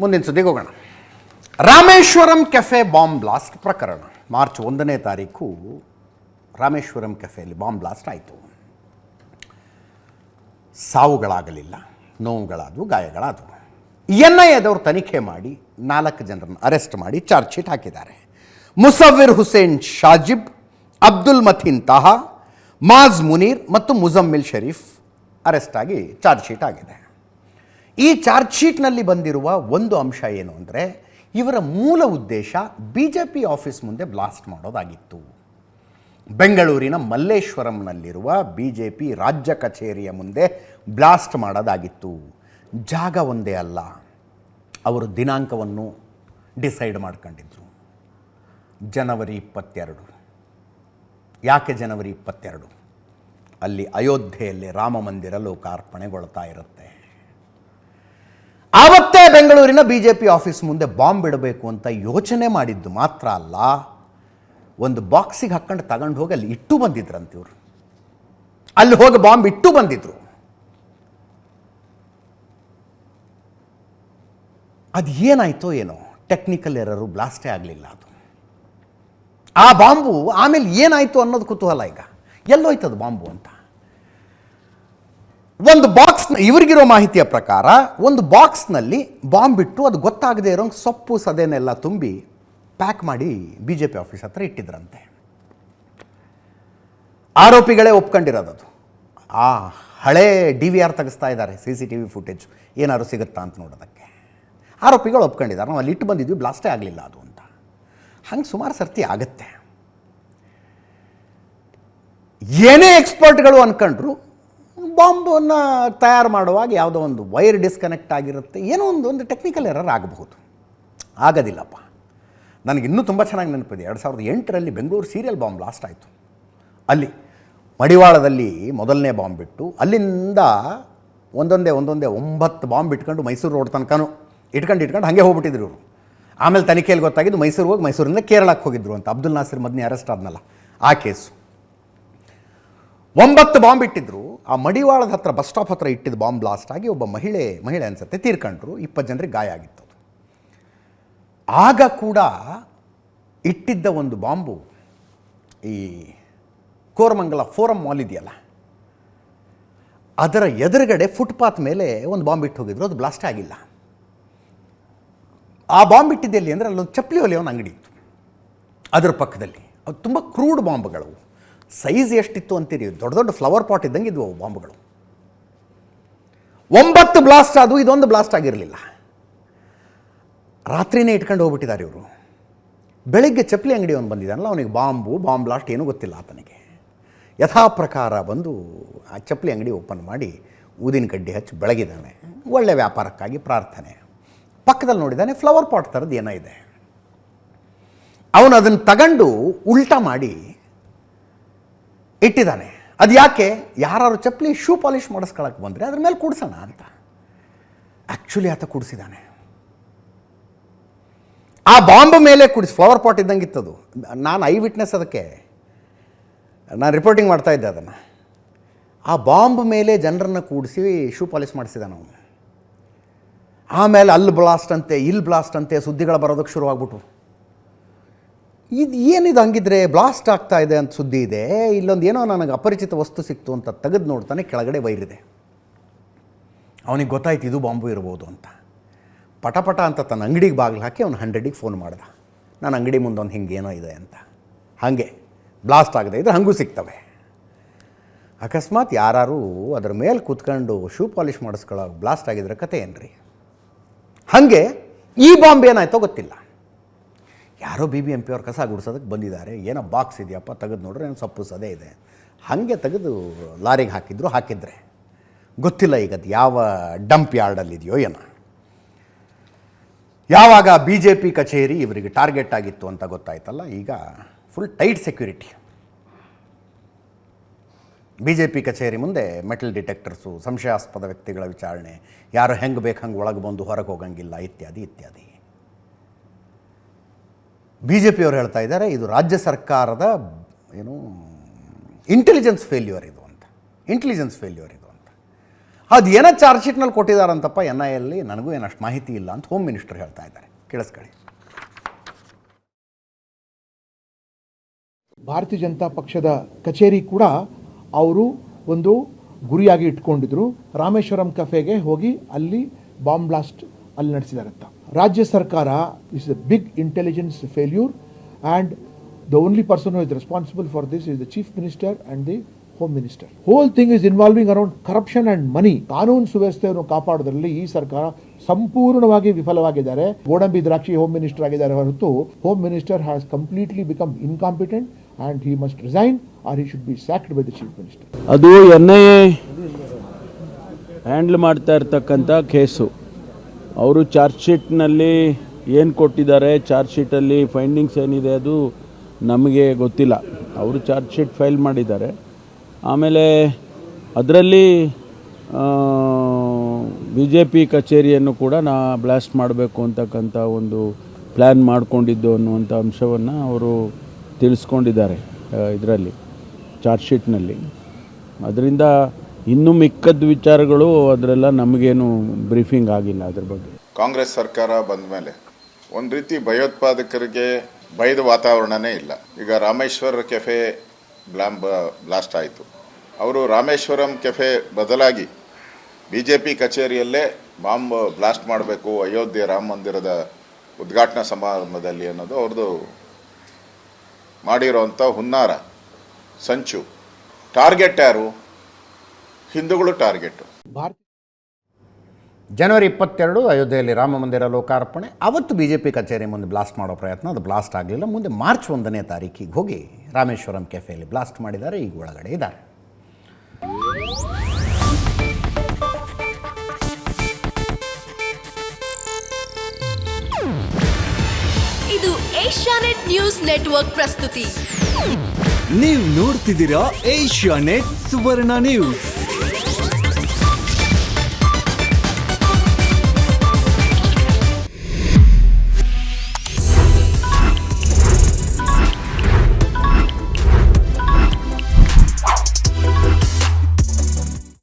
ಮುಂದಿನ ಸುದ್ದಿಗೆ ಹೋಗೋಣ. ರಾಮೇಶ್ವರಂ ಕೆಫೆ ಬಾಂಬ್ ಬ್ಲಾಸ್ಟ್ ಪ್ರಕರಣ. ಮಾರ್ಚ್ ಒಂದನೇ ತಾರೀಕು ರಾಮೇಶ್ವರಂ ಕೆಫೆಯಲ್ಲಿ ಬಾಂಬ್ ಬ್ಲಾಸ್ಟ್ ಆಯಿತು. ಸಾವುಗಳಾಗಲಿಲ್ಲ, ನೋವುಗಳಾದವು, ಗಾಯಗಳಾದವು. ಎನ್ ಐ ಎದವರು ತನಿಖೆ ಮಾಡಿ ನಾಲ್ಕು ಜನರನ್ನು ಅರೆಸ್ಟ್ ಮಾಡಿ ಚಾರ್ಜ್ ಶೀಟ್ ಹಾಕಿದ್ದಾರೆ. ಮುಸವ್ವಿರ್ ಹುಸೇನ್ ಶಾಜಿಬ್, ಅಬ್ದುಲ್ ಮಥಿನ್ ತಾಹಾ, ಮಾಜ್ ಮುನೀರ್ ಮತ್ತು ಮುಜಮ್ಮಿಲ್ ಶರೀಫ್ ಅರೆಸ್ಟ್ ಆಗಿ ಚಾರ್ಜ್ ಶೀಟ್ ಆಗಿದೆ. ಈ ಚಾರ್ಜ್ ಶೀಟ್ನಲ್ಲಿ ಬಂದಿರುವ ಒಂದು ಅಂಶ ಏನು ಅಂದರೆ ಇವರ ಮೂಲ ಉದ್ದೇಶ ಬಿ ಜೆ ಪಿ ಆಫೀಸ್ ಮುಂದೆ ಬ್ಲಾಸ್ಟ್ ಮಾಡೋದಾಗಿತ್ತು. ಬೆಂಗಳೂರಿನ ಮಲ್ಲೇಶ್ವರಂನಲ್ಲಿರುವ ಬಿ ಜೆ ಪಿ ರಾಜ್ಯ ಕಚೇರಿಯ ಮುಂದೆ ಬ್ಲಾಸ್ಟ್ ಮಾಡೋದಾಗಿತ್ತು. ಜಾಗ ಒಂದೇ ಅಲ್ಲ, ಅವರು ದಿನಾಂಕವನ್ನು ಡಿಸೈಡ್ ಮಾಡ್ಕೊಂಡಿದ್ರು. ಜನವರಿ ಇಪ್ಪತ್ತೆರಡು. ಯಾಕೆ ಜನವರಿ ಇಪ್ಪತ್ತೆರಡು? ಅಲ್ಲಿ ಅಯೋಧ್ಯೆಯಲ್ಲಿ ರಾಮ ಮಂದಿರ ಲೋಕಾರ್ಪಣೆಗೊಳ್ತಾ ಇರುತ್ತೆ. ಬೆಂಗಳೂರಿನ ಬಿ ಜೆ ಪಿ ಆಫೀಸ್ ಮುಂದೆ ಬಾಂಬ್ ಇಡಬೇಕು ಅಂತ ಯೋಚನೆ ಮಾಡಿದ್ದು ಮಾತ್ರ ಅಲ್ಲ, ಒಂದು ಬಾಕ್ಸಿಗೆ ಹಾಕ್ಕೊಂಡು ತಗೊಂಡು ಹೋಗಿ ಅಲ್ಲಿ ಇಟ್ಟು ಬಂದಿದ್ರಂತೆ ಇವರು. ಅಲ್ಲಿ ಹೋಗಿ ಬಾಂಬ್ ಇಟ್ಟು ಬಂದಿದ್ರು. ಅದು ಏನಾಯ್ತೋ ಏನೋ ಟೆಕ್ನಿಕಲ್ ಎರರು ಬ್ಲಾಸ್ಟೇ ಆಗಲಿಲ್ಲ ಅದು. ಆ ಬಾಂಬು ಆಮೇಲೆ ಏನಾಯಿತು ಅನ್ನೋದು ಕುತೂಹಲ ಈಗ. ಎಲ್ಲೋಯ್ತದ ಬಾಂಬು ಅಂತ? ಒಂದು ಬಾಕ್ಸ್ ಇವರಿಗಿರೋ ಮಾಹಿತಿಯ ಪ್ರಕಾರ ಒಂದು ಬಾಕ್ಸ್ನಲ್ಲಿ ಬಾಂಬ್ ಇಟ್ಟು ಅದು ಗೊತ್ತಾಗದೇ ಇರೋಂಗೆ ಸೊಪ್ಪು, ಸದೇನೆಲ್ಲ ತುಂಬಿ ಪ್ಯಾಕ್ ಮಾಡಿ ಬಿ ಜೆ ಪಿ ಆಫೀಸ್ ಹತ್ರ ಇಟ್ಟಿದ್ರಂತೆ. ಆರೋಪಿಗಳೇ ಒಪ್ಕೊಂಡಿರೋದದು. ಆ ಹಳೇ ಡಿ ವಿ ಆರ್ ತೆಗೆಸ್ತಾ ಇದ್ದಾರೆ C C T V footage ಏನಾದ್ರು ಸಿಗುತ್ತಾ ಅಂತ ನೋಡೋದಕ್ಕೆ. ಆರೋಪಿಗಳು ಒಪ್ಕೊಂಡಿದ್ದಾರೆ, ನಾವು ಅಲ್ಲಿ ಇಟ್ಟು ಬಂದಿದ್ವಿ ಬ್ಲಾಸ್ಟೇ ಆಗಲಿಲ್ಲ ಅದು ಅಂತ. ಹಂಗೆ ಸುಮಾರು ಸರ್ತಿ ಆಗುತ್ತೆ. ಏನೇ ಎಕ್ಸ್ಪರ್ಟ್ಗಳು ಅನ್ಕೊಂಡ್ರು ಬಾಂಬನ್ನು ತಯಾರು ಮಾಡುವಾಗ ಯಾವುದೋ ಒಂದು ವೈರ್ ಡಿಸ್ಕನೆಕ್ಟ್ ಆಗಿರುತ್ತೆ, ಏನೋ ಒಂದು ಒಂದು ಟೆಕ್ನಿಕಲ್ ಎರರ್ ಆಗಬಹುದು. ಆಗೋದಿಲ್ಲಪ್ಪ. ನನಗೆ ಇನ್ನೂ ತುಂಬ ಚೆನ್ನಾಗಿ ನೆನಪಿದೆ. ಎರಡು ಸಾವಿರದ ಎಂಟರಲ್ಲಿ ಬೆಂಗಳೂರು ಸೀರಿಯಲ್ ಬಾಂಬ್ ಲಾಸ್ಟ್ ಆಯಿತು. ಅಲ್ಲಿ, ಮಡಿವಾಳದಲ್ಲಿ ಮೊದಲನೇ ಬಾಂಬ್ ಬಿಟ್ಟು, ಅಲ್ಲಿಂದ ಒಂದೊಂದೇ ಒಂದೊಂದೇ ಒಂಬತ್ತು ಬಾಂಬ್ ಇಟ್ಕೊಂಡು ಮೈಸೂರು ರೋಡ್ ತನಕನೂ ಇಟ್ಕೊಂಡು ಇಟ್ಕೊಂಡು ಹಾಗೆ ಹೋಗ್ಬಿಟ್ಟಿದ್ರು ಇವರು. ಆಮೇಲೆ ತನಿಖೆಯಲ್ಲಿ ಗೊತ್ತಾಗಿದ್ದು ಮೈಸೂರು ಹೋಗಿ ಮೈಸೂರಿಂದ ಕೇರಳಕ್ಕೆ ಹೋಗಿದ್ರು ಅಂತ. ಅಬ್ದುಲ್ ನಾಸಿರ್ ಮದ್ನಿ ಅರೆಸ್ಟ್ ಆದ್ನಲ್ಲ ಆ ಕೇಸು. ಒಂಬತ್ತು ಬಾಂಬ್ ಇಟ್ಟಿದ್ರು. ಆ ಮಡಿವಾಳದ ಹತ್ರ, ಬಸ್ ಸ್ಟಾಪ್ ಹತ್ರ ಇಟ್ಟಿದ್ದ ಬಾಂಬ್ ಬ್ಲಾಸ್ಟ್ ಆಗಿ ಒಬ್ಬ ಮಹಿಳೆ ಮಹಿಳೆ ಅನ್ಸುತ್ತೆ, ತೀರ್ಕೊಂಡ್ರು. ಇಪ್ಪತ್ತು ಜನರಿಗೆ ಗಾಯ ಆಗಿತ್ತು. ಆಗ ಕೂಡ ಇಟ್ಟಿದ್ದ ಒಂದು ಬಾಂಬು ಈ ಕೋರಮಂಗಲ ಫೋರಂ ಮಾಲ್ ಇದೆಯಲ್ಲ? ಅದರ ಎದುರುಗಡೆ ಫುಟ್ಪಾತ್ ಮೇಲೆ ಒಂದು ಬಾಂಬ್ ಇಟ್ಟು ಹೋಗಿದ್ರು. ಅದು ಬ್ಲಾಸ್ಟ್ ಆಗಿಲ್ಲ. ಆ ಬಾಂಬ್ ಇಟ್ಟಿದ್ದೆಲ್ಲಿ ಅಂದರೆ ಅಲ್ಲೊಂದು ಚಪ್ಪಲಿ ಒಲೆ ಒಂದು ಅಂಗಡಿ ಇತ್ತು. ಅದರ ಪಕ್ಕದಲ್ಲಿ. ಅದು ತುಂಬ ಕ್ರೂಡ್ ಬಾಂಬ್ಗಳು. ಸೈಜ್ ಎಷ್ಟಿತ್ತು ಅಂತೀರಿ? ದೊಡ್ಡ ದೊಡ್ಡ ಫ್ಲವರ್ ಪಾಟ್ ಇದ್ದಂಗೆ ಅವು ಬಾಂಬ್ಗಳು. ಒಂಬತ್ತು ಬ್ಲಾಸ್ಟ್ ಅದು ಇದೊಂದು ಬ್ಲಾಸ್ಟ್ ಆಗಿರಲಿಲ್ಲ. ರಾತ್ರಿನೇ ಇಟ್ಕೊಂಡು ಹೋಗ್ಬಿಟ್ಟಿದ್ದಾರೆ ಇವರು. ಬೆಳಗ್ಗೆ ಚಪ್ಪಲಿ ಅಂಗಡಿ ಅವನು ಬಂದಿದ್ದಾನಲ್ಲ ಅವನಿಗೆ ಬಾಂಬು, ಬಾಂಬ್ ಬ್ಲಾಸ್ಟ್ ಏನೂ ಗೊತ್ತಿಲ್ಲ ಆತನಿಗೆ. ಯಥಾ ಪ್ರಕಾರ ಬಂದು ಆ ಚಪ್ಪಲಿ ಅಂಗಡಿ ಓಪನ್ ಮಾಡಿ ಊದಿನ ಕಡ್ಡಿ ಹಚ್ಚಿ ಬೆಳಗಿದ್ದಾನೆ. ಒಳ್ಳೆ ವ್ಯಾಪಾರಕ್ಕಾಗಿ ಪ್ರಾರ್ಥನೆ. ಪಕ್ಕದಲ್ಲಿ ನೋಡಿದ್ದಾನೆ ಫ್ಲವರ್ ಪಾಟ್ ಥರದ್ದು ಏನೋ ಇದೆ. ಅವನು ಅದನ್ನು ತಗೊಂಡು ಉಲ್ಟಾ ಮಾಡಿ ಇಟ್ಟಿದ್ದಾನೆ. ಅದು ಯಾಕೆ? ಯಾರು ಚಪ್ಪಲಿ ಶೂ ಪಾಲಿಷ್ ಮಾಡಿಸ್ಕೊಳಕ್ಕೆ ಬಂದರೆ ಅದ್ರ ಮೇಲೆ ಕೂಡಿಸೋಣ ಅಂತ. ಆ್ಯಕ್ಚುಲಿ ಆತ ಕೂಡಿಸಿದ್ದಾನೆ. ಆ ಬಾಂಬ್ ಮೇಲೆ ಕುಡಿಸಿ ಫ್ಲವರ್ ಪಾಟ್ ಇದ್ದಂಗೆ ಇತ್ತದು ನಾನು ಐ ವಿಟ್ನೆಸ್ ಅದಕ್ಕೆ. ನಾನು ರಿಪೋರ್ಟಿಂಗ್ ಮಾಡ್ತಾ ಇದ್ದೆ ಅದನ್ನು. ಆ ಬಾಂಬ್ ಮೇಲೆ ಜನರನ್ನು ಕೂಡಿಸಿ ಶೂ ಪಾಲಿಷ್ ಮಾಡಿಸಿದಾನೆ ಅವನು. ಆಮೇಲೆ ಅಲ್ಲಿ ಬ್ಲಾಸ್ಟ್ ಅಂತೆ, ಇಲ್ಲಿ ಬ್ಲಾಸ್ಟ್ ಅಂತೆ ಸುದ್ದಿಗಳು ಬರೋದಕ್ಕೆ ಶುರುವಾಗ್ಬಿಟ್ಟು ಇದು ಏನಿದು ಹಂಗಿದ್ರೆ ಬ್ಲಾಸ್ಟ್ ಆಗ್ತಾ ಇದೆ ಅಂತ ಸುದ್ದಿ ಇದೆ. ಇಲ್ಲೊಂದು ಏನೋ ನನಗೆ ಅಪರಿಚಿತ ವಸ್ತು ಸಿಕ್ತು ಅಂತ ತೆಗೆದು ನೋಡ್ತಾನೆ ಕೆಳಗಡೆ ವೈರಿದೆ ಅವನಿಗೆ ಗೊತ್ತಾಯ್ತು ಇದು ಬಾಂಬು ಇರ್ಬೋದು ಅಂತ. ಪಟಪಟ ಅಂತ ತನ್ನ ಅಂಗಡಿಗೆ ಬಾಗಿಲು ಹಾಕಿ ಅವ್ನು ಹಂಡ್ರೆಡಿಗೆ ಫೋನ್ ಮಾಡ್ದ. ನನ್ನ ಅಂಗಡಿ ಮುಂದೆ ಹಿಂಗೆ ಏನೋ ಇದೆ ಅಂತ. ಹಾಗೆ ಬ್ಲಾಸ್ಟ್ ಆಗದೆ. ಇದ್ರೆ ಹಂಗೂ ಸಿಗ್ತವೆ. ಅಕಸ್ಮಾತ್ ಯಾರು ಅದ್ರ ಮೇಲೆ ಕೂತ್ಕೊಂಡು ಶೂ ಪಾಲಿಷ್ ಮಾಡಿಸ್ಕೊಳ್ಳೋ ಬ್ಲಾಸ್ಟ್ ಆಗಿದ್ರೆ ಕತೆ ಏನ್ರಿ? ಹಾಗೆ ಈ ಬಾಂಬ್ ಏನಾಯ್ತೋ ಗೊತ್ತಿಲ್ಲ. ಯಾರೋ ಬಿ ಬಿ ಎಂ ಪಿ ಅವ್ರು ಕಸ ಗುಡಿಸೋದಕ್ಕೆ ಬಂದಿದ್ದಾರೆ. ಏನೋ ಬಾಕ್ಸ್ ಇದೆಯಪ್ಪ, ತೆಗೆದು ನೋಡ್ರೆ, ಏನೋ ಸೊಪ್ಪು ಸದೇ ಇದೆ. ಹಾಗೆ ತೆಗೆದು ಲಾರಿಗೆ ಹಾಕಿದ್ರು, ಹಾಕಿದ್ರೆ. ಗೊತ್ತಿಲ್ಲ ಈಗ ಅದು ಯಾವ ಡಂಪ್ ಯಾರ್ಡಲ್ಲಿದೆಯೋ ಏನೋ. ಯಾವಾಗ ಬಿ ಜೆ ಪಿ ಕಚೇರಿ ಇವರಿಗೆ ಟಾರ್ಗೆಟ್ ಆಗಿತ್ತು ಅಂತ ಗೊತ್ತಾಯ್ತಲ್ಲ, ಈಗ full tight security B J P ಕಚೇರಿ ಮುಂದೆ ಮೆಟಲ್ ಡಿಟೆಕ್ಟರ್ಸು ಸಂಶಯಾಸ್ಪದ ವ್ಯಕ್ತಿಗಳ ವಿಚಾರಣೆ, ಯಾರು ಹೆಂಗೆ ಬೇಕು, ಹಂಗೆ ಒಳಗೆ ಬಂದು ಹೊರಗೆ ಹೋಗಂಗಿಲ್ಲ, ಇತ್ಯಾದಿ ಇತ್ಯಾದಿ. ಬಿ ಜೆ ಪಿಯವರು ಹೇಳ್ತಾ ಇದ್ದಾರೆ, ಇದು ರಾಜ್ಯ ಸರ್ಕಾರದ ಏನು ಇಂಟೆಲಿಜೆನ್ಸ್ ಫೇಲ್ಯೂರ್ ಇದು ಅಂತ. ಇಂಟೆಲಿಜೆನ್ಸ್ ಫೇಲ್ಯೂರ್ ಇದು ಅಂತ. ಅದು ಏನೋ ಚಾರ್ಜ್ ಶೀಟ್ನಲ್ಲಿ ಕೊಟ್ಟಿದ್ದಾರಂತಪ್ಪ ಎನ್ ಐ ಎಲ್ಲಿ ನನಗೂ ಏನಷ್ಟು ಮಾಹಿತಿ ಇಲ್ಲ ಅಂತ ಹೋಮ್ ಮಿನಿಸ್ಟರ್ ಹೇಳ್ತಾ ಇದ್ದಾರೆ. ಕೇಳಿಸ್ಕೊಳ್ಳಿ. ಭಾರತೀಯ ಜನತಾ ಪಕ್ಷದ ಕಚೇರಿ ಕೂಡ ಅವರು ಒಂದು ಗುರಿಯಾಗಿ ಇಟ್ಕೊಂಡಿದ್ರು. ರಾಮೇಶ್ವರಂ ಕಫೆಗೆ ಹೋಗಿ ಅಲ್ಲಿ ಬಾಂಬ್ ಬ್ಲಾಸ್ಟ್ ಅಲ್ಲಿ ನಡೆಸಿದಾರಂತ. ರಾಜ್ಯ ಸರ್ಕಾರ is a big intelligence failure and the only person is responsible for this is the chief minister and the home minister whole thing is involving around corruption and money ಕಾನೂನು ಸುವ್ಯವಸ್ಥೆಯನ್ನು ಕಾಪಾಡೋದ್ರಲ್ಲಿ ಈ ಸರ್ಕಾರ ಸಂಪೂರ್ಣವಾಗಿ ವಿಫಲವಾಗಿದ್ದಾರೆ. ಗೋಡಂಬಿ ದ್ರಾಕ್ಷಿ ಹೋಮ್ ಮಿನಿಸ್ಟರ್ ಆಗಿದ್ದಾರೆ ಹೊರತು home minister has completely become incompetent and he must resign or he should be sacked by the chief minister ಅದು ಎನ್ ಐ ಎ ಹ್ಯಾಂಡ್ಲ್ ಮಾಡ್ತಾ ಇರ್ತಕ್ಕಂಥ ಕೇಸು. ಅವರು ಚಾರ್ಜ್ ಶೀಟ್ನಲ್ಲಿ ಏನು ಕೊಟ್ಟಿದ್ದಾರೆ, ಚಾರ್ಜ್ ಶೀಟಲ್ಲಿ ಫೈಂಡಿಂಗ್ಸ್ ಏನಿದೆ ಅದು ನಮಗೆ ಗೊತ್ತಿಲ್ಲ. ಅವರು ಚಾರ್ಜ್ ಶೀಟ್ ಫೈಲ್ ಮಾಡಿದ್ದಾರೆ. ಆಮೇಲೆ ಅದರಲ್ಲಿ ಬಿ ಜೆ ಪಿ ಕಚೇರಿಯನ್ನು ಕೂಡ ನಾ ಬ್ಲಾಸ್ಟ್ ಮಾಡಬೇಕು ಅಂತಕ್ಕಂಥ ಒಂದು ಪ್ಲ್ಯಾನ್ ಮಾಡಿಕೊಂಡಿದ್ದು ಅನ್ನುವಂಥ ಅಂಶವನ್ನು ಅವರು ತಿಳಿಸ್ಕೊಂಡಿದ್ದಾರೆ ಇದರಲ್ಲಿ, ಚಾರ್ಜ್ ಶೀಟ್ನಲ್ಲಿ. ಅದರಿಂದ ಇನ್ನೂ ಮಿಕ್ಕದ ವಿಚಾರಗಳು ಅದರೆಲ್ಲ ನಮಗೇನು ಬ್ರೀಫಿಂಗ್ ಆಗಿಲ್ಲ ಅದ್ರ ಬಗ್ಗೆ. ಕಾಂಗ್ರೆಸ್ ಸರ್ಕಾರ ಬಂದ ಮೇಲೆ ಒಂದು ರೀತಿ ಭಯೋತ್ಪಾದಕರಿಗೆ ಭಯದ ವಾತಾವರಣನೇ ಇಲ್ಲ. ಈಗ ರಾಮೇಶ್ವರ ಕೆಫೆ ಬ್ಲಾಂಬ್, ಬ್ಲಾಸ್ಟ್ ಆಯಿತು. ಅವರು ರಾಮೇಶ್ವರಂ ಕೆಫೆ ಬದಲಾಗಿ ಬಿ ಜೆ ಪಿ ಕಚೇರಿಯಲ್ಲೇ ಬಾಂಬ್ ಬ್ಲಾಸ್ಟ್ ಮಾಡಬೇಕು, ಅಯೋಧ್ಯೆ ರಾಮ ಮಂದಿರದ ಉದ್ಘಾಟನಾ ಸಮಾರಂಭದಲ್ಲಿ ಅನ್ನೋದು ಅವ್ರದ್ದು ಮಾಡಿರೋಂಥ ಹುನ್ನಾರ. ಸಂಚು. ಟಾರ್ಗೆಟ್ ಯಾರು? ಹಿಂದೂಗಳು ಟಾರ್ಗೆಟ್. ಭಾರತ. ಜನವರಿ ಇಪ್ಪತ್ತೆರಡು ಅಯೋಧ್ಯೆಯಲ್ಲಿ ರಾಮ ಮಂದಿರ ಲೋಕಾರ್ಪಣೆ. ಅವತ್ತು ಬಿ ಜೆ ಪಿ ಕಚೇರಿ ಮುಂದೆ ಬ್ಲಾಸ್ಟ್ ಮಾಡೋ ಪ್ರಯತ್ನ. ಅದು ಬ್ಲಾಸ್ಟ್ ಆಗಲಿಲ್ಲ. ಮುಂದೆ ಮಾರ್ಚ್ ಒಂದನೇ ತಾರೀಕಿಗೆ ಹೋಗಿ ರಾಮೇಶ್ವರಂ ಕೆಫೆಯಲ್ಲಿ ಬ್ಲಾಸ್ಟ್ ಮಾಡಿದ್ದಾರೆ. ಈಗ ಒಳಗಡೆ ಇದ್ದಾರೆ. ಇದು ಏಷ್ಯಾನೆಟ್ ನ್ಯೂಸ್ ನೆಟ್ವರ್ಕ್ ಪ್ರಸ್ತುತಿ. ನೀವು ನೋಡ್ತಿದ್ದೀರಾ ಏಷ್ಯಾ ನೆಟ್ ಸುವರ್ಣ ನ್ಯೂಸ್.